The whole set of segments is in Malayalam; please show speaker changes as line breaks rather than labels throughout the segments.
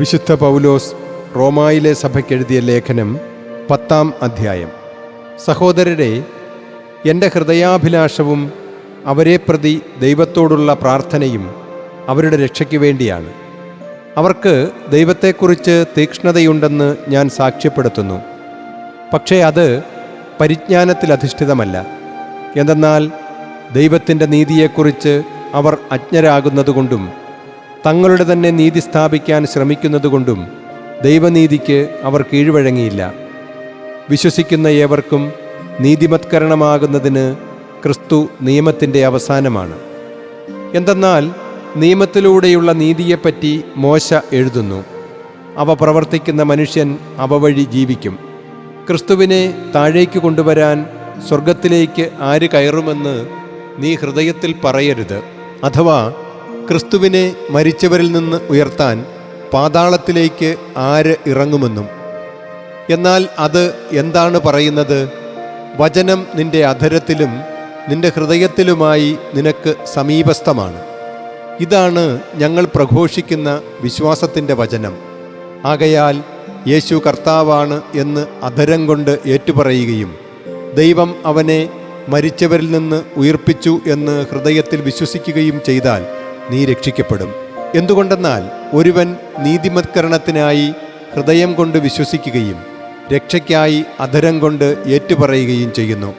വിശുദ്ധ പൗലോസ് റോമായിലെ സഭയ്ക്കെഴുതിയ ലേഖനം പത്താം അധ്യായം. സഹോദരരെ എന്റെ ഹൃദയാഭിലാഷവും അവരെ പ്രതി ദൈവത്തോടുള്ള പ്രാർത്ഥനയും അവരുടെ രക്ഷയ്ക്ക് വേണ്ടിയാണ്. അവർക്ക് ദൈവത്തെക്കുറിച്ച് തീക്ഷ്ണതയുണ്ടെന്ന് ഞാൻ സാക്ഷ്യപ്പെടുത്തുന്നു. പക്ഷേ അത് പരിജ്ഞാനത്തിൽ അധിഷ്ഠിതമല്ല. എന്തെന്നാൽ ദൈവത്തിന്റെ നീതിയെക്കുറിച്ച് അവർ അജ്ഞരാകുന്നതുകൊണ്ടും തങ്ങളുടെ തന്നെ നീതി സ്ഥാപിക്കാൻ ശ്രമിക്കുന്നതുകൊണ്ടും ദൈവനീതിക്ക് അവർ കീഴ്വഴങ്ങിയില്ല. വിശ്വസിക്കുന്ന ഏവർക്കും നീതിമത്കരണമാകുന്നതിന് ക്രിസ്തു നിയമത്തിന്റെ അവസാനമാണ്. എന്തെന്നാൽ നിയമത്തിലൂടെയുള്ള നീതിയെപ്പറ്റി മോശ എഴുതുന്നു. അവ പ്രവർത്തിക്കുന്ന മനുഷ്യൻ അവ വഴി ജീവിക്കും. ക്രിസ്തുവിനെ താഴേക്ക് കൊണ്ടുവരാൻ സ്വർഗത്തിലേക്ക് ആര് കയറുമെന്ന് നീ ഹൃദയത്തിൽ പറയരുത്. അഥവാ ക്രിസ്തുവിനെ മരിച്ചവരിൽ നിന്ന് ഉയർത്താൻ പാതാളത്തിലേക്ക് ആര് ഇറങ്ങുമെന്നും. എന്നാൽ അത് എന്താണ് പറയുന്നത്? വചനം നിന്റെ അധരത്തിലും നിന്റെ ഹൃദയത്തിലുമായി നിനക്ക് സമീപസ്ഥമാണ്. ഇതാണ് ഞങ്ങൾ പ്രഘോഷിക്കുന്ന വിശ്വാസത്തിന്റെ വചനം. ആകയാൽ യേശു കർത്താവാണ് എന്ന് അധരം കൊണ്ട് ഏറ്റുപറയുകയും ദൈവം അവനെ മരിച്ചവരിൽ നിന്ന് ഉയർപ്പിച്ചു എന്ന് ഹൃദയത്തിൽ വിശ്വസിക്കുകയും ചെയ്താൽ നീ രക്ഷിക്കപ്പെടും. എന്തുകൊണ്ടെന്നാൽ ഒരുവൻ നീതിമത്കരണത്തിനായി ഹൃദയം കൊണ്ട് വിശ്വസിക്കുകയും രക്ഷയ്ക്കായി അധരം കൊണ്ട് ഏറ്റുപറയുകയും ചെയ്യുന്നു.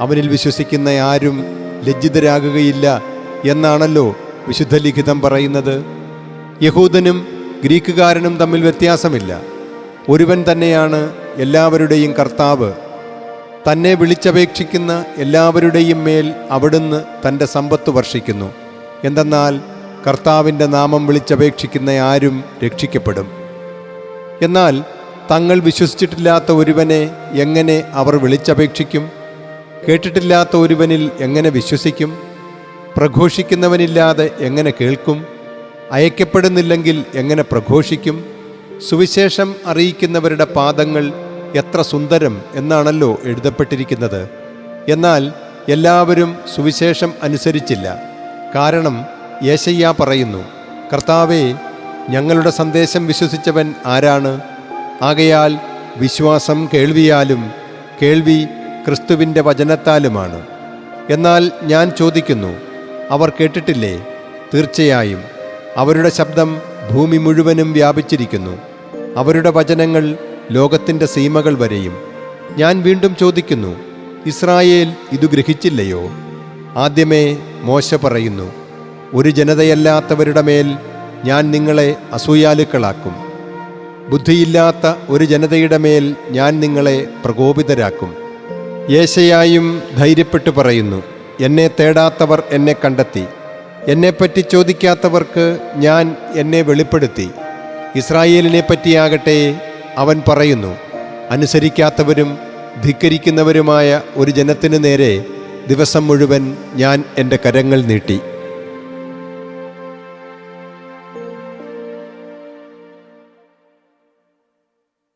അവനിൽ വിശ്വസിക്കുന്ന ആരും ലജ്ജിതരാകുകയില്ല എന്നാണല്ലോ വിശുദ്ധ ലിഖിതം പറയുന്നത്. യഹൂദനും ഗ്രീക്കുകാരനും തമ്മിൽ വ്യത്യാസമില്ല. ഒരുവൻ തന്നെയാണ് എല്ലാവരുടെയും കർത്താവ്. തന്നെ വിളിച്ചപേക്ഷിക്കുന്ന എല്ലാവരുടെയും മേൽ അവിടുന്ന് തന്റെ സമ്പത്ത് വർഷിക്കുന്നു. എന്തെന്നാൽ കർത്താവിന്റെ നാമം വിളിച്ചപേക്ഷിക്കുന്ന ആരും രക്ഷിക്കപ്പെടും. എന്നാൽ തങ്ങൾ വിശ്വസിച്ചിട്ടില്ലാത്ത ഒരുവനെ എങ്ങനെ അവർ വിളിച്ചപേക്ഷിക്കും? കേട്ടിട്ടില്ലാത്ത ഒരുവനിൽ എങ്ങനെ വിശ്വസിക്കും? പ്രഘോഷിക്കുന്നവനില്ലാതെ എങ്ങനെ കേൾക്കും? അയക്കപ്പെടുന്നില്ലെങ്കിൽ എങ്ങനെ പ്രഘോഷിക്കും? സുവിശേഷം അറിയിക്കുന്നവരുടെ പാദങ്ങൾ എത്ര സുന്ദരം എന്നാണല്ലോ എഴുതപ്പെട്ടിരിക്കുന്നത്. എന്നാൽ എല്ലാവരും സുവിശേഷം അനുസരിച്ചില്ല. കാരണം യേശയ്യ പറയുന്നു കർത്താവേ ഞങ്ങളുടെ സന്ദേശം വിശ്വസിച്ചവൻ ആരാണ്? ആകയാൽ വിശ്വാസം കേൾവിയാലും കേൾവി ക്രിസ്തുവിന്റെ വചനത്താലുമാണ്. എന്നാൽ ഞാൻ ചോദിക്കുന്നു അവർ കേട്ടിട്ടില്ലേ? തീർച്ചയായും അവരുടെ ശബ്ദം ഭൂമി മുഴുവനും വ്യാപിച്ചിരിക്കുന്നു. അവരുടെ വചനങ്ങൾ ലോകത്തിന്റെ സീമകൾ വരെയും. ഞാൻ വീണ്ടും ചോദിക്കുന്നു ഇസ്രായേൽ ഇതു ഗ്രഹിച്ചില്ലയോ? ആദ്യമേ മോശ പറയുന്നു ഒരു ജനതയല്ലാത്തവരുടെ മേൽ ഞാൻ നിങ്ങളെ അസൂയാലുക്കളാക്കും. ബുദ്ധിയില്ലാത്ത ഒരു ജനതയുടെ മേൽ ഞാൻ നിങ്ങളെ പ്രകോപിതരാക്കും. യേശയായും ധൈര്യപ്പെട്ടു പറയുന്നു എന്നെ തേടാത്തവർ എന്നെ കണ്ടെത്തി. എന്നെപ്പറ്റി ചോദിക്കാത്തവർക്ക് ഞാൻ എന്നെ വെളിപ്പെടുത്തി. ഇസ്രായേലിനെ പറ്റിയാകട്ടെ അവൻ പറയുന്നു അനുസരിക്കാത്തവരും ധിക്കരിക്കുന്നവരുമായ ഒരു ജനത്തിനു നേരെ ദിവസം മുഴുവൻ ഞാൻ എന്റെ കരങ്ങൾ നീട്ടി.